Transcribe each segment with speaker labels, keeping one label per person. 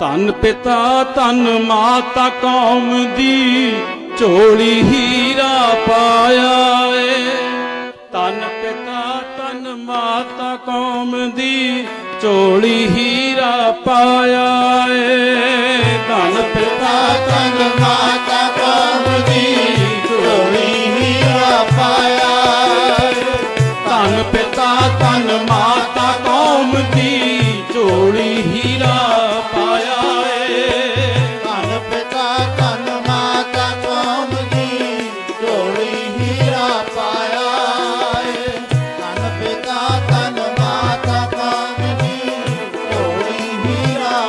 Speaker 1: ਧੰਨ ਪਿਤਾ, ਧੰਨ ਮਾਤਾ ਕੌਮ ਦੀ ਝੋਲੀ ਹੀਰਾ ਪਾਇਆ ਏ। ਧੰਨ ਪਿਤਾ, ਧੰਨ ਮਾਤਾ ਕੌਮ ਦੀ ਝੋਲੀ ਹੀਰਾ ਪਾਇਆ ਏ।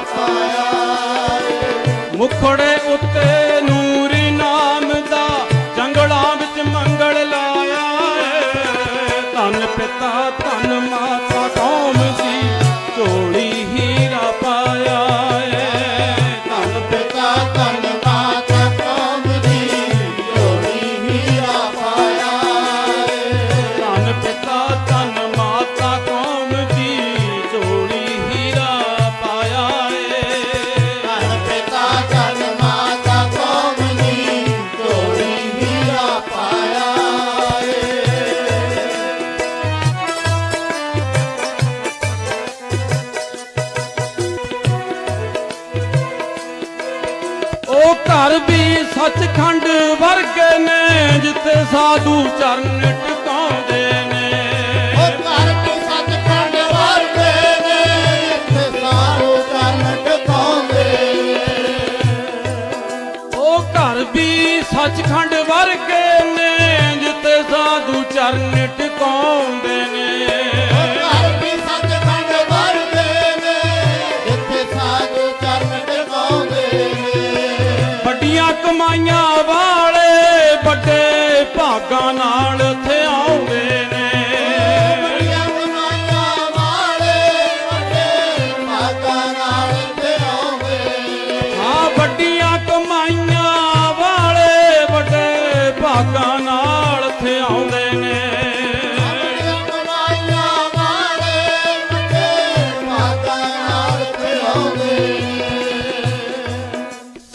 Speaker 1: ਪਾਇਆ। ਮੁਖੜੇ ਉੱਤੇ ਨੂਰੀ ਨਾਮ ਦਾ ਜੰਗਲਾਂ ਵਿੱਚ ਮੰਗਲ ਲਾਇਆ ਧੰਨ ਪਿਤਾ ਧੰਨ ਮਾਤਾ ਘਰ ਵੀ ਸੱਚਖੰਡ ਵਰਗੇ ਨੇ ਜਿੱਥੇ ਸਾਧੂ ਚਰਨ ਟਿਕਾਉਂਦੇ ਨੇ।
Speaker 2: ਉਹ ਘਰ ਕੀ ਸੱਚਖੰਡ ਵਰਗੇ ਨੇ ਇੱਥੇ ਸਾਰੂ ਚਰਨ ਟਿਕਾਉਂਦੇ
Speaker 1: ਉਹ ਘਰ ਵੀ ਸੱਚਖੰਡ ਵਰਗੇ ਨੇ ਜਿੱਥੇ ਸਾਧੂ ਚਰਨ ਟਿਕਾਉਂਦੇ ਨੇ। ਕਮਾਈਆਂ ਵਾਲੇ ਵੱਡੇ ਭਾਗਾਂ ਨਾਲ ਇੱਥੇ ਆਉਂਦੇ ਨੇ।
Speaker 2: ਬੜੀਆਂ ਕਮਾਈਆਂ ਵਾਲੇ ਵੱਡੇ ਭਾਗਾਂ ਨਾਲ ਇੱਥੇ ਆਉਂਦੇ
Speaker 1: ਹਾਂ ਵੱਡੀਆਂ ਕਮਾਈਆਂ ਵਾਲੇ ਵੱਡੇ ਭਾਗਾਂ ਨਾਲ ਇੱਥੇ ਆਉਂਦੇ ਨੇ।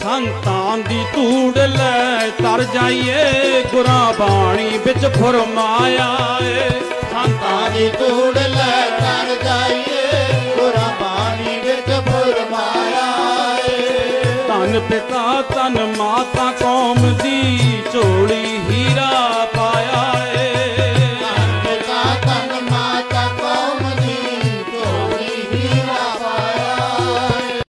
Speaker 2: ਬੜੀਆਂ ਕਮਾਈਆਂ
Speaker 1: ਦੀ ਧੂੜ ਲੈ, ਤਰ ਜਾਈਏ ਗੁਰਾਂ ਬਾਣੀ ਵਿੱਚ ਫਰਮਾਇਆ ਏ ਸੰਤਾਂ
Speaker 2: ਦੀ ਧੂੜ ਲੈ, ਤਰ ਜਾਈਏ ਗੁਰਾਂ ਬਾਣੀ ਵਿੱਚ ਫਰਮਾਇਆ ਏ
Speaker 1: ਧੰਨ ਪਿਤਾ, ਧੰਨ ਮਾਤਾ ਕੌਮ ਦੀ